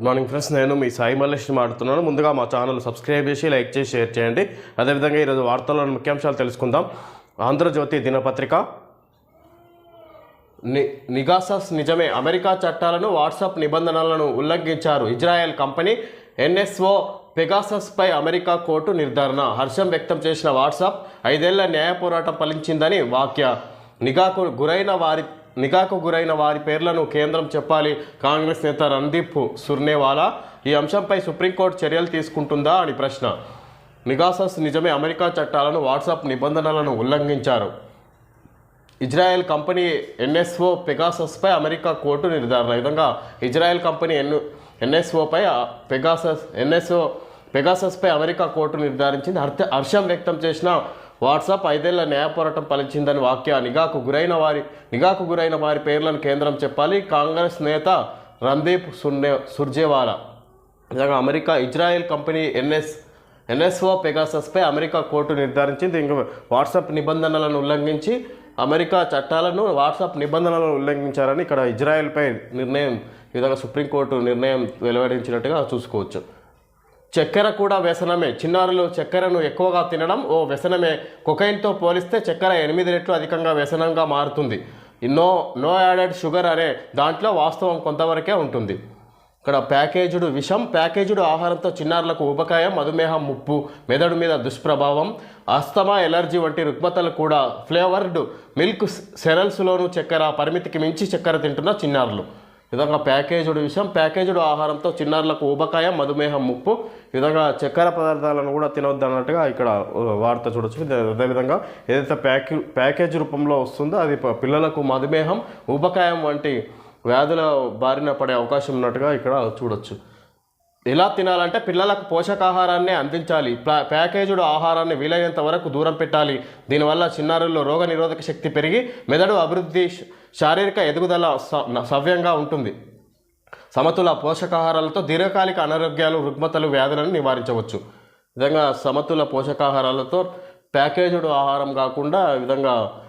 Good morning friends. నేను మీ సాయి మల్లేష్ని మాట్లాడుతున్నాను. ముందుగా మా ఛానల్ సబ్స్క్రైబ్ చేసి లైక్ చేసి షేర్ చేయండి. అదేవిధంగా ఈరోజు వార్తల్లోని ముఖ్యాంశాలు తెలుసుకుందాం. ఆంధ్రజ్యోతి దినపత్రిక. ని నిగాసస్ నిజమే. అమెరికా చట్టాలను వాట్సాప్ నిబంధనలను ఉల్లంఘించారు ఇజ్రాయెల్ కంపెనీ. ఎన్ఎస్ఓ పెగాసస్పై అమెరికా కోర్టు నిర్ధారణ. హర్షం వ్యక్తం చేసిన వాట్సాప్ ఐదేళ్ళ న్యాయ పోరాటం ఫలించిందని వాక్య. నిఘాకు గురైన వారి నిఘాకు గురైన వారి పేర్లను కేంద్రం చెప్పాలి. కాంగ్రెస్ నేత రణదీప్ సుర్నేవాలా ఈ అంశంపై సుప్రీంకోర్టు చర్యలు తీసుకుంటుందా అని ప్రశ్న. నిగాసస్ నిజమే అమెరికా చట్టాలను వాట్సాప్ నిబంధనలను ఉల్లంఘించారు. ఇజ్రాయెల్ కంపెనీ ఎన్ఎస్ఓ పెగాసస్పై అమెరికా కోర్టు నిర్ధారణ. విధంగా ఇజ్రాయెల్ కంపెనీ ఎన్ ఎన్ఎస్ఓపై పెగాసస్ ఎన్ఎస్ఓ పెగాసస్పై అమెరికా కోర్టు నిర్ధారించింది. హర్త హర్షం వ్యక్తం చేసిన వాట్సాప్ ఐదేళ్ళ న్యాయ పోరాటం ఫలించిందని వాక్య నిఘాకు గురైన వారి నిఘాకు గురైన వారి పేర్లను కేంద్రం చెప్పాలి. కాంగ్రెస్ నేత రణదీప్ సుర్నే సుర్జేవాలా. నిజంగా America Israel company NS NSO పెగాసస్పై America court నిర్ధారించింది. ఇంక వాట్సాప్ నిబంధనలను ఉల్లంఘించి అమెరికా చట్టాలను వాట్సాప్ నిబంధనలను ఉల్లంఘించారని ఇక్కడ ఇజ్రాయెల్పై నిర్ణయం ఈ విధంగా సుప్రీంకోర్టు నిర్ణయం వెలువడించినట్టుగా చూసుకోవచ్చు. చక్కెర కూడా వ్యసనమే. చిన్నారులు చక్కెరను ఎక్కువగా తినడం ఓ వ్యసనమే. కొకైన్తో పోలిస్తే చక్కెర ఎనిమిది రెట్లు అధికంగా వ్యసనంగా మారుతుంది. నో నో యాడెడ్ షుగర్ అనే దాంట్లో వాస్తవం కొంతవరకే ఉంటుంది. ఇక్కడ ప్యాకేజ్డ్ విషం. ప్యాకేజ్డ్ ఆహారంతో చిన్నారులకు ఉపకాయం మధుమేహం ముప్పు మెదడు మీద దుష్ప్రభావం అస్తమా ఎలర్జీ వంటి రుగ్మతలు కూడా ఫ్లేవర్డ్ మిల్క్ సెరల్స్లోనూ చక్కెర పరిమితికి మించి చక్కెర తింటున్న చిన్నారులు. విధంగా ప్యాకేజ్డ్ విషయం. ప్యాకేజ్డ్ ఆహారంతో చిన్నారులకు ఊబకాయం మధుమేహం ముప్పు విధంగా చక్కెర పదార్థాలను కూడా తినవద్దన్నట్టుగా ఇక్కడ వార్త చూడొచ్చు. అదేవిధంగా ఏదైతే ప్యాకే ప్యాకేజ్ రూపంలో వస్తుందో అది ప- పిల్లలకు మధుమేహం ఊబకాయం వంటి వ్యాధుల బారిన పడే అవకాశం ఉన్నట్టుగా ఇక్కడ చూడొచ్చు. ఎలా తినాలంటే పిల్లలకు పోషకాహారాన్ని అందించాలి. ప్లా- ప్యాకేజుడు ఆహారాన్ని వీలైనంత వరకు దూరం పెట్టాలి. దీనివల్ల చిన్నారుల్లో రోగ నిరోధక శక్తి పెరిగి మెదడు అభివృద్ధి శారీరక ఎదుగుదల స- న- సవ్యంగా ఉంటుంది. సమతుల పోషకాహారాలతో దీర్ఘకాలిక అనారోగ్యాలు రుగ్మతలు వ్యాధులను నివారించవచ్చు. విధంగా సమతుల పోషకాహారాలతో ప్యాకేజ్డ్ ఆహారం కాకుండా విధంగా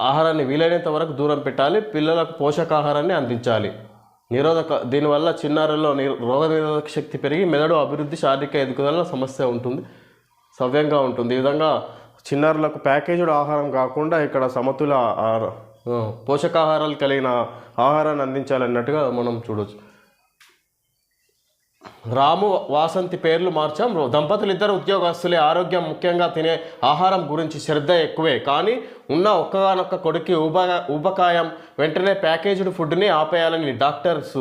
ఆహారాన్ని వీలైనంత వరకు దూరం పెట్టాలి పిల్లలకు పోషకాహారాన్ని అందించాలి. నిరోధక దీనివల్ల చిన్నారుల్లో ని రోగ నిరోధక శక్తి పెరిగి మెదడు అభివృద్ధి శారీరక ఎదుగుదల సమస్య ఉంటుంది సవ్యంగా ఉంటుంది. ఈ విధంగా చిన్నారులకు ప్యాకేజ్డ్ ఆహారం కాకుండా ఇక్కడ సమతుల ఆహార- పోషకాహారాలు కలిగిన ఆహారాన్ని అందించాలన్నట్టుగా మనం చూడవచ్చు రాము వాసంతి పేర్లు మార్చాం. దంపతులు ఇద్దరు ఉద్యోగస్తులే ఆరోగ్యం ముఖ్యంగా తినే ఆహారం గురించి శ్రద్ధ ఎక్కువే. కానీ ఉన్న ఒక్కగానొక్క కొడుకు ఉబ ఊబకాయం వెంటనే ప్యాకేజ్డ్ ఫుడ్ని ఆపేయాలని డాక్టర్స్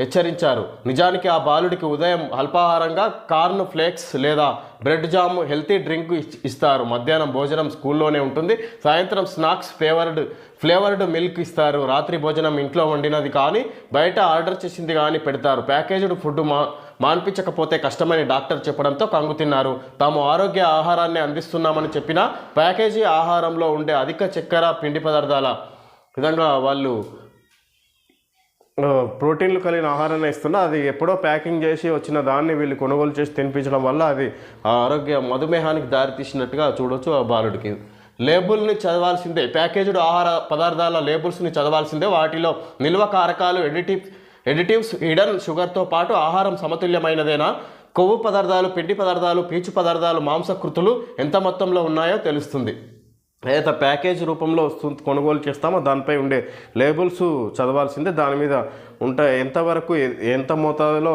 హెచ్చరించారు. నిజానికి ఆ బాలుడికి ఉదయం అల్పాహారంగా కార్న్ ఫ్లేక్స్ లేదా బ్రెడ్ జామ్ హెల్తీ డ్రింక్ ఇస్తారు. మధ్యాహ్నం భోజనం స్కూల్లోనే ఉంటుంది. సాయంత్రం స్నాక్స్ ఫ్లేవర్డ్ ఫ్లేవర్డ్ మిల్క్ ఇస్తారు. రాత్రి భోజనం ఇంట్లో వండినది కానీ బయట ఆర్డర్ చేసింది కానీ పెడతారు. ప్యాకేజ్డ్ ఫుడ్ మా మాన్పించకపోతే కష్టమని డాక్టర్ చెప్పడంతో కంగు తిన్నారు. తాము ఆరోగ్య ఆహారాన్ని అందిస్తున్నామని చెప్పినా ప్యాకేజీ ఆహారంలో ఉండే అధిక చక్కెర పిండి పదార్థాల విధంగా వాళ్ళు ప్రోటీన్లు కలిగిన ఆహారాన్ని ఇస్తున్నా అది ఎప్పుడో ప్యాకింగ్ చేసి వచ్చిన దాన్ని వీళ్ళు కొనుగోలు చేసి తినిపించడం వల్ల అది ఆ ఆరోగ్య మధుమేహానికి దారితీసినట్టుగా చూడొచ్చు ఆ బాలుడికి. లేబుల్ని చదవాల్సిందే ప్యాకేజ్డ్ ఆహార పదార్థాల లేబుల్స్ని చదవాల్సిందే వాటిలో నిల్వ కారకాలు ఎడిటివ్ ఎడిటివ్స్ హిడన్ షుగర్తో పాటు ఆహారం సమతుల్యమైనదేనా? కొవ్వు పదార్థాలు పిండి పదార్థాలు పీచు పదార్థాలు మాంసకృతులు ఎంత మొత్తంలో ఉన్నాయో తెలుస్తుంది. ఏదైతే ప్యాకేజ్ రూపంలో వస్తుంది కొనుగోలు చేస్తామో దానిపై ఉండే లేబుల్స్ చదవాల్సిందే. దాని మీద ఉంటాయి ఎంతవరకు ఎంత మోతాదులో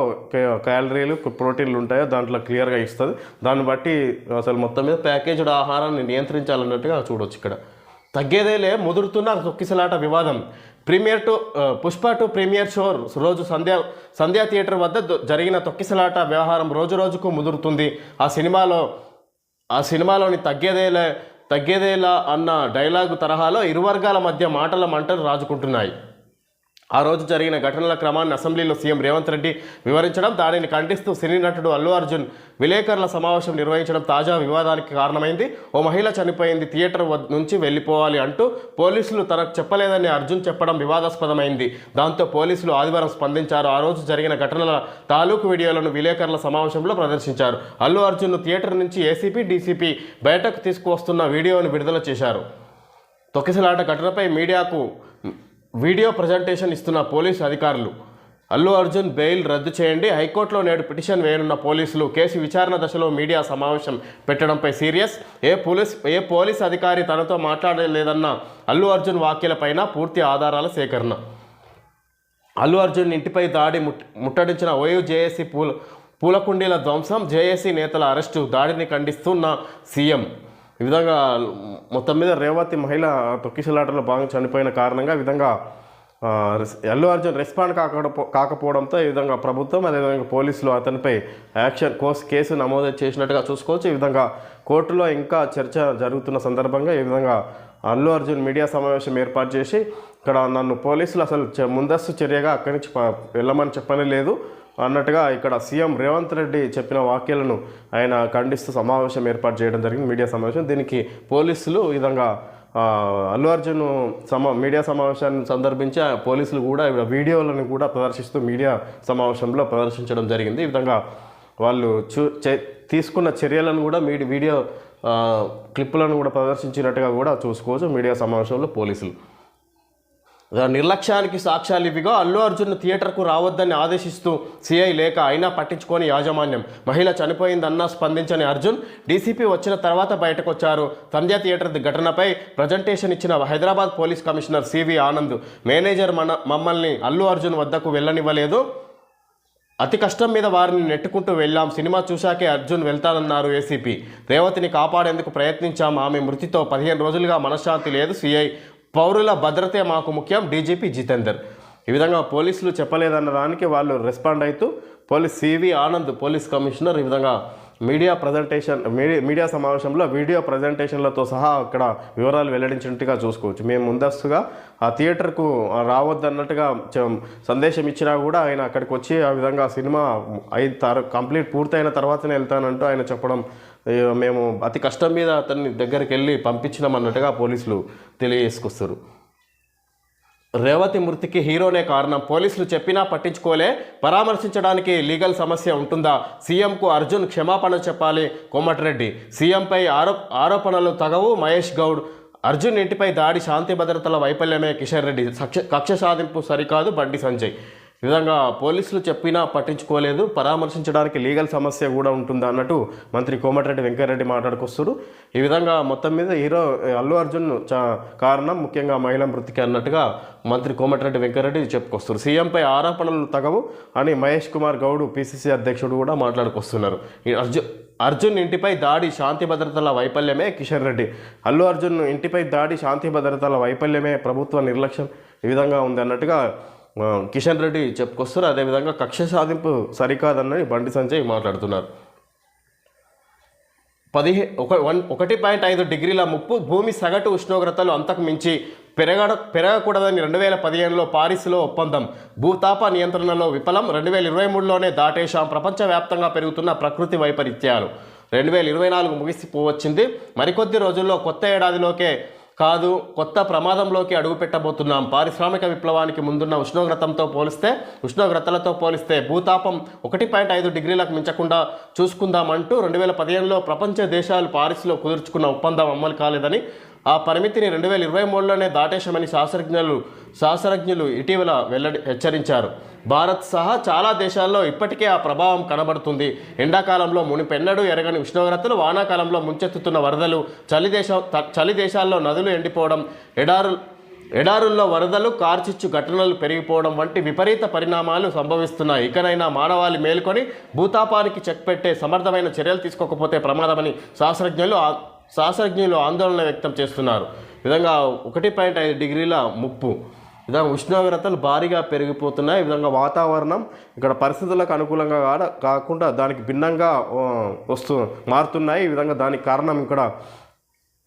క్యాలరీలు ప్రోటీన్లు ఉంటాయో దాంట్లో క్లియర్గా ఇస్తుంది. దాన్ని బట్టి అసలు మొత్తం మీద ప్యాకేజ్డ్ ఆహారాన్ని నియంత్రించాలన్నట్టుగా చూడొచ్చు ఇక్కడ. తగ్గేదేలే ముదురుతున్న తొక్కిసలాట వివాదం. Premiere two Pushpa two premiere show రోజు సంధ్యా సంధ్యా థియేటర్ వద్ద జరిగిన తొక్కిసలాట వ్యవహారం రోజు రోజుకు ముదురుతుంది. ఆ సినిమాలో ఆ సినిమాలోని తగ్గేదేలే తగ్గేదేలా అన్న డైలాగు తరహాలో ఇరు వర్గాల మధ్య మాటల మంటలు రాజుకుంటున్నాయి. ఆ రోజు జరిగిన ఘటనల క్రమాన్ని అసెంబ్లీలో సీఎం రేవంత్ రెడ్డి వివరించడం దానిని ఖండిస్తూ సినీ నటుడు అల్లు అర్జున్ విలేకరుల సమావేశం నిర్వహించడం తాజా వివాదానికి కారణమైంది. ఓ మహిళ చనిపోయింది థియేటర్ నుంచి వెళ్ళిపోవాలి అంటూ పోలీసులు తనకు చెప్పలేదని అర్జున్ చెప్పడం వివాదాస్పదమైంది. దాంతో పోలీసులు ఆదివారం స్పందించారు. ఆ రోజు జరిగిన ఘటనల తాలూకు వీడియోలను విలేకరుల సమావేశంలో ప్రదర్శించారు. అల్లు అర్జున్ థియేటర్ నుంచి ఏసీపీ డీసీపీ బయటకు తీసుకువస్తున్న వీడియోను విడుదల చేశారు. తొక్కిసలాట ఘటనపై మీడియాకు వీడియో ప్రజెంటేషన్ ఇస్తున్న పోలీసు అధికారులు. అల్లు అర్జున్ బెయిల్ రద్దు చేయండి. హైకోర్టులో నేడు పిటిషన్ వేయనున్న పోలీసులు కేసు విచారణ దశలో మీడియా సమావేశం పెట్టడంపై సీరియస్. ఏ పోలీస్ ఏ పోలీస్ అధికారి తనతో మాట్లాడలేదన్న అల్లు అర్జున్ వ్యాఖ్యలపైన పూర్తి ఆధారాల సేకరణ. అల్లు అర్జున్ ఇంటిపై దాడి ముట్టడించిన ఓయూ జేఏసీ పూల పూలకుండీల ధ్వంసం జేఏసీ నేతల అరెస్టు దాడిని ఖండిస్తున్న సీఎం. ఈ విధంగా మొత్తం మీద రేవతి మహిళ తొక్కిసలాటలో భాగంగా చనిపోయిన కారణంగా ఈ విధంగా అల్లు అర్జున్ రెస్పాండ్ కాకపో కాకపోవడంతో ఈ విధంగా ప్రభుత్వం అదేవిధంగా పోలీసులు అతనిపై యాక్షన్ కోర్స్ కేసు నమోదు చేసినట్టుగా చూసుకోవచ్చు. ఈ విధంగా కోర్టులో ఇంకా చర్చ జరుగుతున్న సందర్భంగా ఈ విధంగా అల్లు అర్జున్ మీడియా సమావేశం ఏర్పాటు చేసి ఇక్కడ నన్ను పోలీసులు అసలు ముందస్తు చర్యగా అక్కడి నుంచి ప- వెళ్ళమని చెప్పనే లేదు. అన్నట్టుగా ఇక్కడ సీఎం రేవంత్ రెడ్డి చెప్పిన వాక్యాలను ఆయన ఖండిస్తూ సమావేశం ఏర్పాటు చేయడం జరిగింది మీడియా సమావేశం. దీనికి పోలీసులు ఈ విధంగా అల్లు అర్జున్ సమా మీడియా సమావేశాన్ని సందర్భించి ఆ పోలీసులు కూడా వీడియోలను కూడా ప్రదర్శిస్తూ మీడియా సమావేశంలో ప్రదర్శించడం జరిగింది. ఈ విధంగా వాళ్ళు చూ చే- తీసుకున్న చర్యలను కూడా మీడి వీడియో క్లిప్పులను కూడా ప్రదర్శించినట్టుగా కూడా చూసుకోవచ్చు మీడియా సమావేశంలో పోలీసులు. నిర్లక్ష్యానికి సాక్ష్యాలు ఇవిగా అల్లు అర్జున్ థియేటర్కు రావద్దని ఆదేశిస్తూ సిఐ లేక అయినా పట్టించుకొని యాజమాన్యం. మహిళ చనిపోయిందన్నా స్పందించని అర్జున్ డీసీపీ వచ్చిన తర్వాత బయటకొచ్చారు. సంధ్య థియేటర్ ఘటనపై ప్రజెంటేషన్ ఇచ్చిన Hyderabad police commissioner CV Anand manager మన మమ్మల్ని అల్లు అర్జున్ వద్దకు వెళ్ళనివ్వలేదు. అతి కష్టం మీద వారిని నెట్టుకుంటూ వెళ్ళాం. సినిమా చూశాకే అర్జున్ వెళ్తానన్నారు ఏసీపీ. రేవతిని కాపాడేందుకు ప్రయత్నించాం. ఆమె మృతితో పదిహేను రోజులుగా మనశ్శాంతి లేదు. సీఐ పౌరుల భద్రతే మాకు ముఖ్యం. డీజీపీ జితేందర్. ఈ విధంగా పోలీసులు చెప్పలేదన్న దానికి వాళ్ళు రెస్పాండ్ అవుతూ police CV Anand police commissioner ఈ విధంగా మీడియా ప్రజెంటేషన్ మీడియా మీడియా సమావేశంలో వీడియో ప్రజెంటేషన్లతో సహా అక్కడ వివరాలు వెల్లడించినట్టుగా చూసుకోవచ్చు. మేము ముందస్తుగా ఆ థియేటర్కు రావద్దన్నట్టుగా సందేశం ఇచ్చినా కూడా ఆయన అక్కడికి వచ్చి ఆ విధంగా సినిమా అయిన తర్వాత కంప్లీట్ పూర్తయిన తర్వాతనే వెళ్తానంటూ ఆయన చెప్పడం మేము అతి కష్టం మీద అతన్ని దగ్గరికి వెళ్ళి పంపించినామన్నట్టుగా పోలీసులు తెలియజేసుకొస్తారు. రేవతి మృతికి హీరోనే కారణం పోలీసులు చెప్పినా పట్టించుకోలే. పరామర్శించడానికి లీగల్ సమస్య ఉంటుందా? సీఎంకు అర్జున్ క్షమాపణ చెప్పాలి కోమటిరెడ్డి. సీఎంపై ఆరో ఆరోపణలు తగవు మహేష్ గౌడ్. అర్జున్ ఇంటిపై దాడి శాంతి భద్రతల వైఫల్యమే కిషన్ రెడ్డి. కక్ష కక్ష సాధింపు సరికాదు బండి సంజయ్. ఈ విధంగా పోలీసులు చెప్పినా పట్టించుకోలేదు పరామర్శించడానికి లీగల్ సమస్య కూడా ఉంటుందా అన్నట్టు మంత్రి కోమటిరెడ్డి వెంకయ్యరెడ్డి మాట్లాడుకొస్తారు ఈ విధంగా మొత్తం మీద హీరో అల్లు అర్జున్ చా కారణం ముఖ్యంగా మహిళా మృతికి అన్నట్టుగా మంత్రి కోమటిరెడ్డి వెంకయ్యరెడ్డి చెప్పుకొస్తారు సీఎంపై ఆరోపణలు తగవు అని మహేష్ కుమార్ గౌడ్ పిసిసి అధ్యక్షుడు కూడా మాట్లాడుకొస్తున్నారు. ఈ అర్జున్ అర్జున్ ఇంటిపై దాడి శాంతి భద్రతల వైఫల్యమే కిషన్ రెడ్డి. అల్లు అర్జున్ ఇంటిపై దాడి శాంతి భద్రతల వైఫల్యమే ప్రభుత్వ నిర్లక్ష్యం. ఈ విధంగా ఉంది అన్నట్టుగా కిషన్ రెడ్డి చెప్పుకొస్తారు అదేవిధంగా కక్ష సాధింపు సరికాదన్నది బండి సంజయ్ మాట్లాడుతున్నారు. పదిహే ఒక వన్ ఒకటి పాయింట్ ఐదు డిగ్రీల ముప్పు భూమి సగటు ఉష్ణోగ్రతలు అంతకు మించి పెరగడ పెరగకూడదని రెండు వేల పదిహేనులో పారిస్లో ఒప్పందం. భూతాప నియంత్రణలో విఫలం రెండు వేల ఇరవై మూడులోనే దాటేశాం. ప్రపంచవ్యాప్తంగా పెరుగుతున్న ప్రకృతి వైపరీత్యాలు. రెండు వేల ఇరవై నాలుగు ముగిసిపోవచ్చింది. మరికొద్ది రోజుల్లో కొత్త ఏడాదిలోకే కాదు కొత్త ప్రమాదంలోకి అడుగుపెట్టబోతున్నాం. పారిశ్రామిక విప్లవానికి ముందున్న ఉష్ణోగ్రతంతో పోలిస్తే ఉష్ణోగ్రతలతో పోలిస్తే భూతాపం ఒకటి పాయింట్ ఐదు డిగ్రీలకు మించకుండా చూసుకుందామంటూ రెండు వేల పదిహేనులో ప్రపంచ దేశాలు పారిస్లో కుదుర్చుకున్న ఒప్పందం అమలు కాలేదని ఆ పరిమితిని రెండు వేల ఇరవై మూడులోనే దాటేశామని శాస్త్రజ్ఞులు శాస్త్రజ్ఞులు ఇటీవల వెల్లడి హెచ్చరించారు. భారత్ సహా చాలా దేశాల్లో ఇప్పటికే ఆ ప్రభావం కనబడుతుంది. ఎండాకాలంలో మునిపెన్నడూ ఎరగని ఉష్ణోగ్రతలు వానాకాలంలో ముంచెత్తుతున్న వరదలు చలి దేశం చలి దేశాల్లో నదులు ఎండిపోవడం ఎడారు ఎడారుల్లో వరదలు కార్చిచ్చు ఘటనలు పెరిగిపోవడం వంటి విపరీత పరిణామాలు సంభవిస్తున్నాయి. ఇకనైనా మానవాళి మేల్కొని భూతాపానికి చెక్ పెట్టే సమర్థమైన చర్యలు తీసుకోకపోతే ప్రమాదమని శాస్త్రజ్ఞులు ఆ- శాస్త్రజ్ఞులు ఆందోళన వ్యక్తం చేస్తున్నారు. విధంగా ఒకటి పాయింట్ ఐదు డిగ్రీల ముప్పు. విధంగా ఉష్ణోగ్రతలు భారీగా పెరిగిపోతున్నాయి. ఈ విధంగా వాతావరణం ఇక్కడ పరిస్థితులకు అనుకూలంగా కాడ- కాకుండా దానికి భిన్నంగా వస్తూ మారుతున్నాయి. ఈ విధంగా దానికి కారణం ఇక్కడ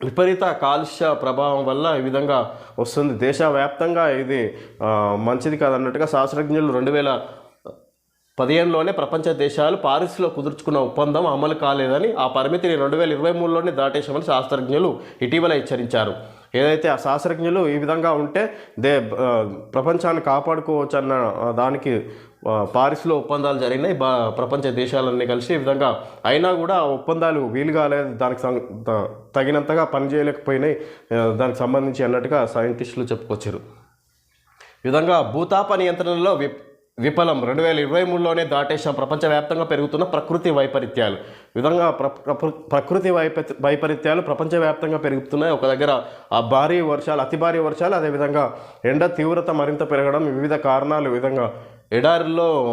విపరీత కాలుష్య ప్రభావం వల్ల ఈ విధంగా వస్తుంది. దేశవ్యాప్తంగా ఇది మంచిది కాదన్నట్టుగా శాస్త్రజ్ఞులు రెండు వేల పదిహేనులోనే ప్రపంచ దేశాలు పారిస్లో కుదుర్చుకున్న ఒప్పందం అమలు కాలేదని ఆ పరిమితిని రెండు వేల ఇరవై మూడులోనే దాటేశామని శాస్త్రజ్ఞులు ఇటీవల హెచ్చరించారు. ఏదైతే ఆ శాస్త్రజ్ఞులు ఈ విధంగా ఉంటే దే ప్రపంచాన్ని కాపాడుకోవచ్చు అన్న దానికి పారిస్లో ఒప్పందాలు జరిగినాయి. బా ప్రపంచ దేశాలన్నీ కలిసి ఈ విధంగా అయినా కూడా ఆ ఒప్పందాలు వీలు కాలేదు దానికి సం- త- తగినంతగా పనిచేయలేకపోయినాయి. దానికి సంబంధించి అన్నట్టుగా సైంటిస్టులు చెప్పుకొచ్చారు. ఈ విధంగా భూతాప నియంత్రణలో విప్ విఫలం. రెండు వేల ఇరవై మూడులోనే దాటేసిన ప్రపంచవ్యాప్తంగా పెరుగుతున్న ప్రకృతి వైపరీత్యాలు. విధంగా ప్ర ప్రకృతి వైప వైపరీత్యాలు ప్రపంచవ్యాప్తంగా పెరుగుతున్నాయి. ఒక దగ్గర ఆ భారీ వర్షాలు అతి భారీ వర్షాలు అదేవిధంగా ఎండ తీవ్రత మరింత పెరగడం వివిధ కారణాలు విధంగా ఎడారిలో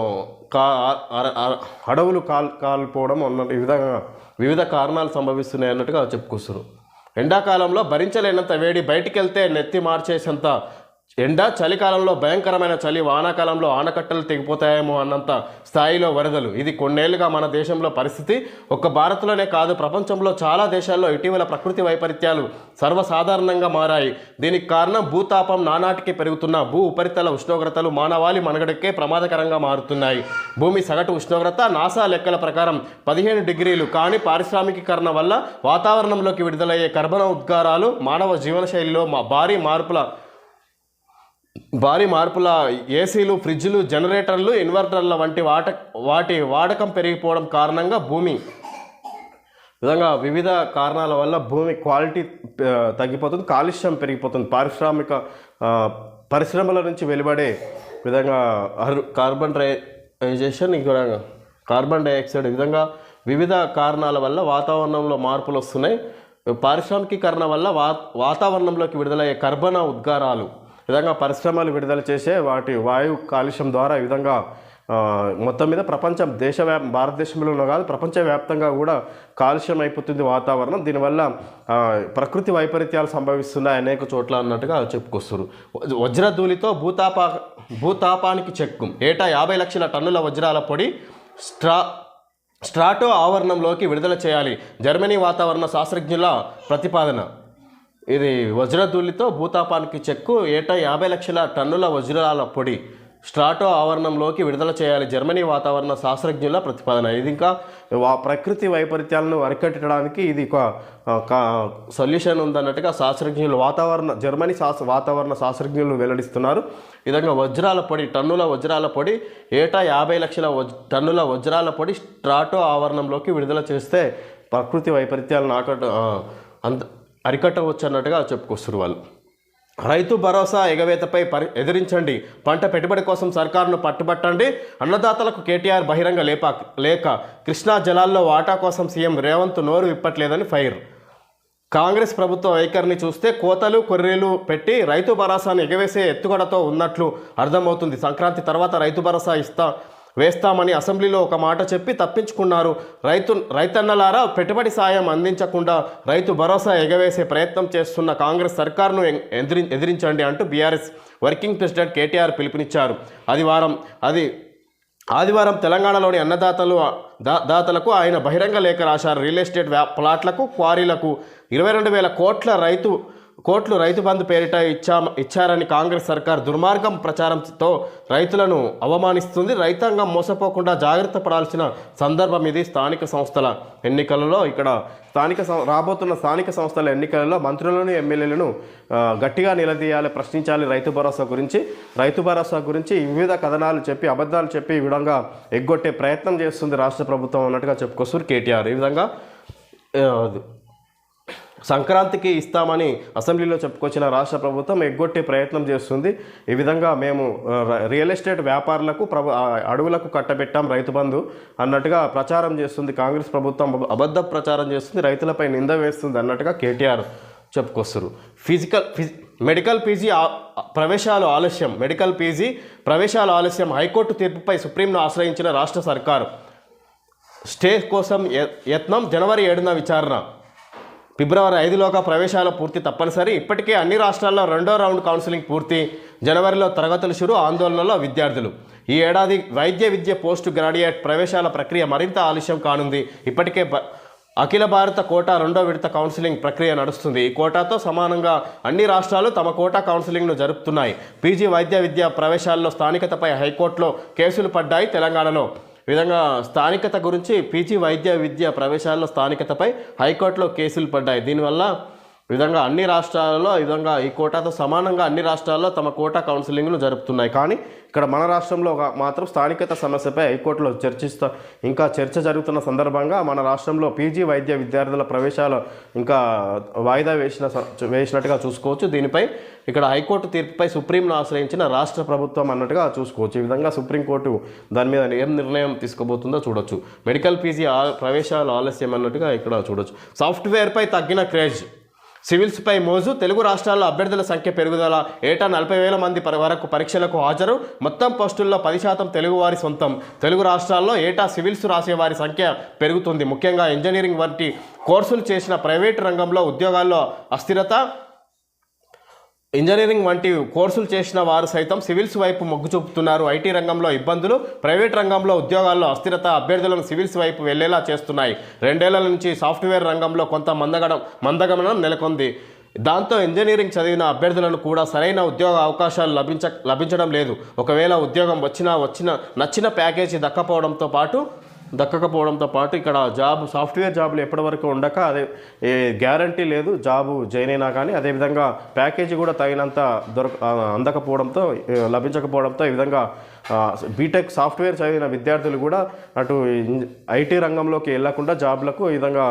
కా అర- అడవులు కాల్ కాలిపోవడం అన్న ఈ విధంగా వివిధ కారణాలు సంభవిస్తున్నాయి అన్నట్టుగా చెప్పుకొస్తున్నారు. ఎండాకాలంలో భరించలేనంత వేడి బయటికి వెళ్తే నెత్తి మార్చేసేంత ఎండ చలికాలంలో భయంకరమైన చలి వానాకాలంలో ఆనకట్టలు తెగిపోతాయేమో అన్నంత స్థాయిలో వరదలు. ఇది కొన్నేళ్ళుగా మన దేశంలో పరిస్థితి. ఒక్క భారత్లోనే కాదు ప్రపంచంలో చాలా దేశాల్లో ఇటీవల ప్రకృతి వైపరీత్యాలు సర్వసాధారణంగా మారాయి. దీనికి కారణం భూతాపం నానాటికి పెరుగుతున్న భూ ఉపరితల ఉష్ణోగ్రతలు మానవాళి మనగడకే ప్రమాదకరంగా మారుతున్నాయి. భూమి సగటు ఉష్ణోగ్రత నాసా లెక్కల ప్రకారం పదిహేను డిగ్రీలు. కానీ పారిశ్రామికీకరణ వల్ల వాతావరణంలోకి విడుదలయ్యే కర్బన ఉద్గారాలు మానవ జీవనశైలిలో మా భారీ మార్పుల భారీ మార్పుల ఏసీలు ఫ్రిడ్జ్లు జనరేటర్లు ఇన్వర్టర్ల వంటి వాట వాటి వాడకం పెరిగిపోవడం కారణంగా భూమి విధంగా వివిధ కారణాల వల్ల భూమి క్వాలిటీ తగ్గిపోతుంది కాలుష్యం పెరిగిపోతుంది. పారిశ్రామిక పరిశ్రమల నుంచి వెలువడే విధంగా కార్బన్ డ్రైజేషన్ ఇంకా కార్బన్ డైఆక్సైడ్ విధంగా వివిధ కారణాల వల్ల వాతావరణంలో మార్పులు వస్తున్నాయి పారిశ్రామికీకరణ వల్ల వా వాతావరణంలోకి విడుదలయ్యే కర్బన ఉద్గారాలు విధంగా పరిశ్రమలు విడుదల చేసే వాటి వాయు కాలుష్యం ద్వారా ఈ విధంగా మొత్తం మీద ప్రపంచం దేశవ్యాప్ భారతదేశంలోనూ కాదు ప్రపంచవ్యాప్తంగా కూడా కాలుష్యం అయిపోతుంది వాతావరణం. దీనివల్ల ప్రకృతి వైపరీత్యాలు సంభవిస్తున్నాయి అనేక చోట్ల అన్నట్టుగా చెప్పుకొస్తారు. వజ్రధూళితో భూతాప భూతాపానికి చెక్కు. ఏటా యాభై లక్షల టన్నుల వజ్రాల పొడి స్ట్రా స్ట్రాటో ఆవరణంలోకి విడుదల చేయాలి. జర్మనీ వాతావరణ శాస్త్రజ్ఞుల ప్రతిపాదన. ఇది వజ్రధూళితో భూతాపానికి చెక్కు ఏటా యాభై లక్షల టన్నుల వజ్రాల పొడి. స్ట్రాటో ఆవరణంలోకి విడుదల చేయాలి. జర్మనీ వాతావరణ శాస్త్రజ్ఞుల ప్రతిపాదన. ఇది ఇంకా వా ప్రకృతి వైపరీత్యాలను అరికట్టడానికి ఇది ఒక సొల్యూషన్ ఉందన్నట్టుగా శాస్త్రజ్ఞులు వాతావరణ జర్మనీ శాస్త్ర వాతావరణ శాస్త్రజ్ఞులు వెల్లడిస్తున్నారు. విధంగా వజ్రాల పొడి టన్నుల వజ్రాల పొడి ఏటా యాభై లక్షల వజ్ టన్నుల వజ్రాల పొడి స్ట్రాటో ఆవరణంలోకి విడుదల చేస్తే ప్రకృతి వైపరీత్యాలను ఆకట అంత అరికట్టవచ్చు అన్నట్టుగా చెప్పుకొస్తారు వాళ్ళు. రైతు భరోసా ఎగవేతపై పరి ఎదిరించండి. పంట పెట్టుబడి కోసం సర్కారును పట్టుబట్టండి. అన్నదాతలకు కేటీఆర్ బహిరంగ లేప లేక కృష్ణా జలాల్లో వాటా కోసం సీఎం రేవంత్ నోరు విప్పట్లేదని ఫైర్. కాంగ్రెస్ ప్రభుత్వ వైఖరిని చూస్తే కోతలు కొర్రీలు పెట్టి రైతు భరోసాను ఎగవేసే ఎత్తుగడతో ఉన్నట్లు అర్థమవుతుంది. సంక్రాంతి తర్వాత రైతు భరోసా ఇస్తా వేస్తామని అసెంబ్లీలో ఒక మాట చెప్పి తప్పించుకున్నారు. రైతు రైతన్నలారా పెట్టుబడి సాయం అందించకుండా రైతు భరోసా ఎగవేసే ప్రయత్నం చేస్తున్న కాంగ్రెస్ సర్కార్ను ఎం- ఎదిరి ఎదిరించండి అంటూ బీఆర్ఎస్ వర్కింగ్ ప్రెసిడెంట్ కేటీఆర్ పిలుపునిచ్చారు. ఆదివారం అది ఆదివారం తెలంగాణలోని అన్నదాతలు దాతలకు ఆయన బహిరంగ లేఖ రాశారు. రియల్ ఎస్టేట్ వ్యా ప్లాట్లకు క్వారీలకు ఇరవై రెండు వేల కోట్ల రైతు కోట్లు రైతు బంధు పేరిట ఇచ్చా ఇచ్చారని కాంగ్రెస్ సర్కార్ దుర్మార్గం ప్రచారంతో రైతులను అవమానిస్తుంది. రైతాంగం మోసపోకుండా జాగ్రత్త పడాల్సిన సందర్భం ఇది స్థానిక సంస్థల ఎన్నికలలో. ఇక్కడ స్థానిక సం- రాబోతున్న స్థానిక సంస్థల ఎన్నికలలో మంత్రులను ఎమ్మెల్యేలను గట్టిగా నిలదీయాలి ప్రశ్నించాలి రైతు భరోసా గురించి. రైతు భరోసా గురించి వివిధ కథనాలు చెప్పి అబద్ధాలు చెప్పి ఈ విధంగా ఎగ్గొట్టే ప్రయత్నం చేస్తుంది రాష్ట్ర ప్రభుత్వం అన్నట్టుగా చెప్పుకొస్తారు కేటీఆర్. ఈ విధంగా సంక్రాంతికి ఇస్తామని అసెంబ్లీలో చెప్పుకొచ్చిన రాష్ట్ర ప్రభుత్వం ఎగ్గొట్టే ప్రయత్నం చేస్తుంది. ఈ విధంగా మేము రియల్ ఎస్టేట్ వ్యాపారులకు ప్రభు అడవులకు కట్టబెట్టాం రైతు బంధు అన్నట్టుగా ప్రచారం చేస్తుంది. కాంగ్రెస్ ప్రభుత్వం అబద్ధ ప్రచారం చేస్తుంది. రైతులపై నింద వేస్తుంది అన్నట్టుగా కేటీఆర్ చెప్పుకొస్తారు. ఫిజికల్ ఫిజి మెడికల్ పీజీ ప్రవేశాలు ఆలస్యం మెడికల్ పీజీ ప్రవేశాలు ఆలస్యం హైకోర్టు తీర్పుపై సుప్రీంను ఆశ్రయించిన రాష్ట్ర సర్కారు. స్టే కోసం యత్నం జనవరి ఏడున విచారణ. ఫిబ్రవరి ఐదులోగా ప్రవేశాల పూర్తి తప్పనిసరి. ఇప్పటికే అన్ని రాష్ట్రాల్లో రెండో రౌండ్ కౌన్సిలింగ్ పూర్తి. జనవరిలో తరగతులు షురు ఆందోళనలో విద్యార్థులు. ఈ ఏడాది వైద్య విద్య పోస్ట్ గ్రాడ్యుయేట్ ప్రవేశాల ప్రక్రియ మరింత ఆలస్యం కానుంది. ఇప్పటికే బ- అఖిల భారత కోటా రెండో విడత కౌన్సిలింగ్ ప్రక్రియ నడుస్తుంది. ఈ కోటాతో సమానంగా అన్ని రాష్ట్రాలు తమ కోటా కౌన్సిలింగ్ను జరుపుతున్నాయి. పీజీ వైద్య విద్య ప్రవేశాల్లో స్థానికతపై హైకోర్టులో కేసులు పడ్డాయి తెలంగాణలో. ఈ విధంగా స్థానికత గురించి పీజీ వైద్య విద్య ప్రవేశాల్లో స్థానికతపై హైకోర్టులో కేసులు పడ్డాయి. దీనివల్ల విధంగా అన్ని రాష్ట్రాలలో ఈ విధంగా ఈ కోటాతో సమానంగా అన్ని రాష్ట్రాల్లో తమ కోటా కౌన్సిలింగ్లు జరుపుతున్నాయి. కానీ ఇక్కడ మన రాష్ట్రంలో ఒక- మాత్రం స్థానికత సమస్యపై హైకోర్టులో చర్చిస్తా ఇంకా చర్చ జరుగుతున్న సందర్భంగా మన రాష్ట్రంలో పీజీ వైద్య విద్యార్థుల ప్రవేశాలు ఇంకా వాయిదా వేసిన స- వేసినట్టుగా చూసుకోవచ్చు. దీనిపై ఇక్కడ హైకోర్టు తీర్పుపై సుప్రీంను ఆశ్రయించిన రాష్ట్ర ప్రభుత్వం అన్నట్టుగా చూసుకోవచ్చు. ఈ విధంగా సుప్రీంకోర్టు దాని మీద ఏం నిర్ణయం తీసుకోబోతుందో చూడొచ్చు. మెడికల్ పీజీ ప్రవేశాలు ఆలస్యం అన్నట్టుగా ఇక్కడ చూడొచ్చు. సాఫ్ట్వేర్పై తగ్గిన క్రేజ్. సివిల్స్పై మోజు. తెలుగు రాష్ట్రాల్లో అభ్యర్థుల సంఖ్య పెరుగుదల. ఏటా నలభై వేల మంది వరకు పరీక్షలకు హాజరు. మొత్తం పోస్టుల్లో పది శాతం తెలుగువారి సొంతం. తెలుగు రాష్ట్రాల్లో ఏటా సివిల్స్ రాసేవారి సంఖ్య పెరుగుతుంది. ముఖ్యంగా ఇంజనీరింగ్ వంటి కోర్సులు చేసిన ప్రైవేటు రంగంలో ఉద్యోగాల్లో అస్థిరత ఇంజనీరింగ్ వంటి కోర్సులు చేసిన వారు సైతం సివిల్స్ వైపు మొగ్గు చూపుతున్నారు. ఐటీ రంగంలో ఇబ్బందులు ప్రైవేట్ రంగంలో ఉద్యోగాల్లో అస్థిరత అభ్యర్థులను సివిల్స్ వైపు వెళ్ళేలా చేస్తున్నాయి. రెండేళ్ళ నుంచి సాఫ్ట్వేర్ రంగంలో కొంత మందగడం మందగమనం నెలకొంది. దాంతో ఇంజనీరింగ్ చదివిన అభ్యర్థులను కూడా సరైన ఉద్యోగ అవకాశాలు లభించ లభించడం లేదు. ఒకవేళ ఉద్యోగం వచ్చినా వచ్చిన నచ్చిన ప్యాకేజీ దక్కపోవడంతో పాటు దక్కకపోవడంతో పాటు ఇక్కడ జాబ్ సాఫ్ట్వేర్ జాబ్లు ఎప్పటి వరకు ఉండక అదే ఏ గ్యారంటీ లేదు జాబు జాయిన్ అయినా కానీ అదేవిధంగా ప్యాకేజీ కూడా తగినంత దొరక అందకపోవడంతో లభించకపోవడంతో ఈ విధంగా బీటెక్ సాఫ్ట్వేర్ చదివిన విద్యార్థులు కూడా అటు ఐటీ రంగంలోకి వెళ్ళకుండా జాబ్లకు ఈ విధంగా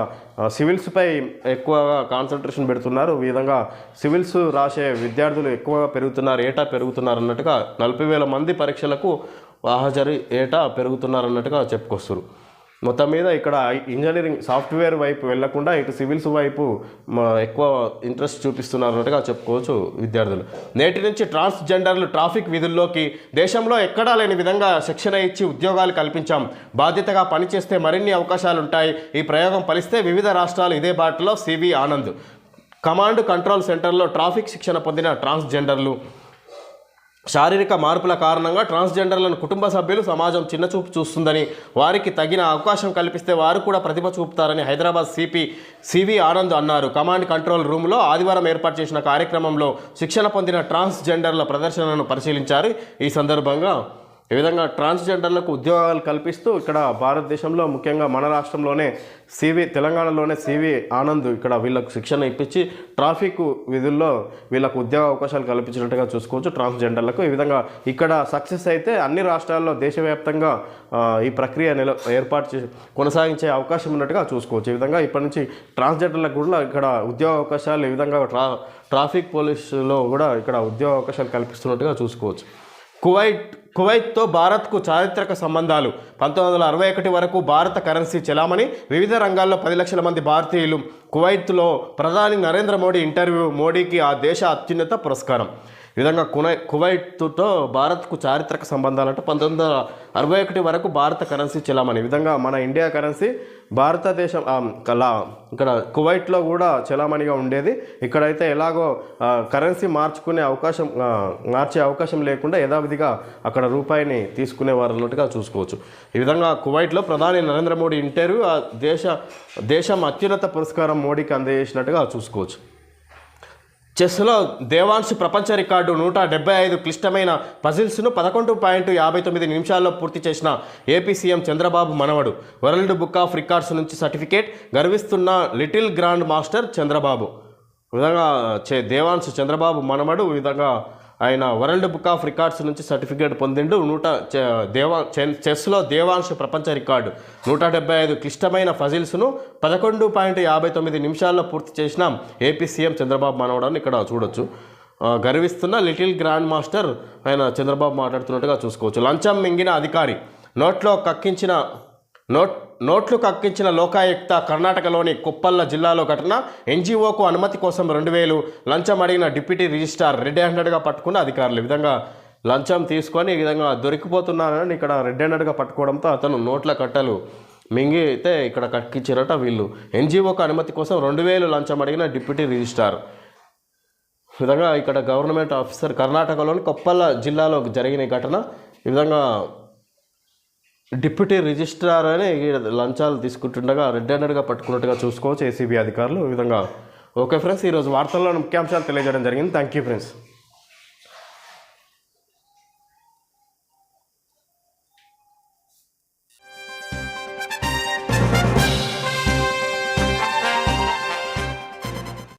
సివిల్స్పై ఎక్కువగా కాన్సన్ట్రేషన్ పెడుతున్నారు. ఈ విధంగా సివిల్స్ రాసే విద్యార్థులు ఎక్కువగా పెరుగుతున్నారు ఏటా పెరుగుతున్నారు అన్నట్టుగా నలభై వేల మంది పరీక్షలకు హాజరు ఏటా పెరుగుతున్నారు అన్నట్టుగా చెప్పుకొస్తారు. మొత్తం మీద ఇక్కడ ఇంజనీరింగ్ సాఫ్ట్వేర్ వైపు వెళ్ళకుండా ఇటు సివిల్స్ వైపు ఎక్కువ ఇంట్రెస్ట్ చూపిస్తున్నారు అన్నట్టుగా చెప్పుకోవచ్చు విద్యార్థులు. నేటి నుంచి ట్రాన్స్జెండర్లు ట్రాఫిక్ విధుల్లోకి దేశంలో ఎక్కడా లేని విధంగా శిక్షణ ఇచ్చి ఉద్యోగాలు కల్పించాం. బాధ్యతగా పనిచేస్తే మరిన్ని అవకాశాలు ఉంటాయి ఈ ప్రయోగం ఫలిస్తే వివిధ రాష్ట్రాలు ఇదే బాటలో సివి ఆనంద్. కమాండ్ కంట్రోల్ సెంటర్లో ట్రాఫిక్ శిక్షణ పొందిన ట్రాన్స్జెండర్లు. శారీరక మార్పుల కారణంగా ట్రాన్స్జెండర్లను కుటుంబ సభ్యులు సమాజం చిన్నచూపు చూస్తుందని వారికి తగిన అవకాశం కల్పిస్తే వారు కూడా ప్రతిభ చూపుతారని హైదరాబాద్ సిపి సివి ఆనంద్ అన్నారు. కమాండ్ కంట్రోల్ రూమ్లో ఆదివారం ఏర్పాటు చేసిన కార్యక్రమంలో శిక్షణ పొందిన ట్రాన్స్జెండర్ల ప్రదర్శనను పరిశీలించారు. ఈ సందర్భంగా ఈ విధంగా ట్రాన్స్జెండర్లకు ఉద్యోగాలు కల్పిస్తూ ఇక్కడ భారతదేశంలో ముఖ్యంగా మన రాష్ట్రంలోనే సివి తెలంగాణలోనే సివి ఆనంద్ ఇక్కడ వీళ్ళకు శిక్షణ ఇప్పించి ట్రాఫిక్ విధుల్లో వీళ్ళకు ఉద్యోగ అవకాశాలు కల్పించినట్టుగా చూసుకోవచ్చు ట్రాన్స్జెండర్లకు. ఈ విధంగా ఇక్కడ సక్సెస్ అయితే అన్ని రాష్ట్రాల్లో దేశవ్యాప్తంగా ఈ ప్రక్రియ నిల ఏర్పాటు చేసి కొనసాగించే అవకాశం ఉన్నట్టుగా చూసుకోవచ్చు. ఈ విధంగా ఇప్పటి నుంచి ట్రాన్స్జెండర్లకు కూడా ఇక్కడ ఉద్యోగ అవకాశాలు ఈ విధంగా ట్రా ట్రాఫిక్ పోలీసులో కూడా ఇక్కడ ఉద్యోగ అవకాశాలు కల్పిస్తున్నట్టుగా చూసుకోవచ్చు. కువైట్ కువైత్తో భారత్కు చారిత్రక సంబంధాలు. పంతొమ్మిది వందల అరవై ఒకటి వరకు భారత కరెన్సీ చెలామణి. వివిధ రంగాల్లో పది లక్షల మంది భారతీయులు. కువైత్లో ప్రధాని నరేంద్ర మోడీ ఇంటర్వ్యూ మోడీకి ఆ దేశ అత్యున్నత పురస్కారం. ఈ విధంగా కునై కువైట్తో భారత్కు చారిత్రక సంబంధాలంటే పంతొమ్మిది వందల అరవై ఒకటి వరకు భారత కరెన్సీ చెలామణి. ఈ విధంగా మన ఇండియా కరెన్సీ భారతదేశం కలా ఇక్కడ కువైట్లో కూడా చలామణిగా ఉండేది. ఇక్కడైతే ఎలాగో కరెన్సీ మార్చుకునే అవకాశం మార్చే అవకాశం లేకుండా యథావిధిగా అక్కడ రూపాయిని తీసుకునే అన్నట్టుగా చూసుకోవచ్చు. ఈ విధంగా కువైట్లో ప్రధాని నరేంద్ర మోడీ ఇంటర్వ్యూ ఆ దేశ దేశం అత్యున్నత పురస్కారం మోడీకి అందజేసినట్టుగా చూసుకోవచ్చు. చెస్లో దేవాంశ్ ప్రపంచ రికార్డు నూట డెబ్బై ఐదు క్లిష్టమైన పజిల్స్ను పదకొండు పాయింట్ యాభై తొమ్మిది నిమిషాల్లో పూర్తి చేసిన ఏపీ సీఎం చంద్రబాబు మనవడు. వరల్డ్ బుక్ ఆఫ్ రికార్డ్స్ నుంచి సర్టిఫికేట్ గర్విస్తున్న లిటిల్ గ్రాండ్ మాస్టర్ చంద్రబాబు. విధంగా చే దేవాంశ్ చంద్రబాబు మనవడు విధంగా ఆయన వరల్డ్ బుక్ ఆఫ్ రికార్డ్స్ నుంచి సర్టిఫికేట్ పొందిండు. నూట చె- దేవా చె- చెస్లో దేవాంశ ప్రపంచ రికార్డు. నూట డెబ్బై ఐదు క్లిష్టమైన ఫజిల్స్ను పదకొండు పాయింట్ యాభై తొమ్మిది నిమిషాల్లో పూర్తి చేసిన. ఏపీ సీఎం చంద్రబాబు మనవడాన్ని ఇక్కడ చూడొచ్చు. గర్విస్తున్న లిటిల్ గ్రాండ్ మాస్టర్ ఆయన చంద్రబాబు మాట్లాడుతున్నట్టుగా చూసుకోవచ్చు. లంచం మింగిన అధికారి. నోట్లో కక్కించిన నోట్ నోట్లు కక్కించిన లోకాయుక్త కర్ణాటకలోని కుప్పల్ల జిల్లాలో ఘటన. ఎన్జిఓకు అనుమతి కోసం రెండు వేలు. లంచం అడిగిన డిప్యూటీ రిజిస్ట్రార్ రెడ్ హ్యాండెడ్గా పట్టుకున్న అధికారులు ఈ విధంగా లంచం తీసుకొని ఈ విధంగా దొరికిపోతున్నారని ఇక్కడ రెడ్ హ్యాండెడ్గా పట్టుకోవడంతో అతను నోట్ల కట్టలు మింగి అయితే ఇక్కడ కక్కించారట వీళ్ళు. ఎన్జిఓకు అనుమతి కోసం రెండు వేలు లంచం అడిగిన డిప్యూటీ రిజిస్ట్రార్. విధంగా ఇక్కడ గవర్నమెంట్ ఆఫీసర్ కర్ణాటకలోని కొప్పల్ల జిల్లాలో జరిగిన ఘటన. ఈ విధంగా డిప్యూటీ రిజిస్ట్రార్ అని లంచాలు తీసుకుంటుండగా రెడ్ హ్యాండెడ్గా పట్టుకున్నట్టుగా చూసుకోవచ్చు ఏసీబీ అధికారులు. ఈ విధంగా ఓకే ఫ్రెండ్స్ ఈరోజు వార్తల్లో ముఖ్యాంశాలు తెలియజేయడం జరిగింది. Thank you friends.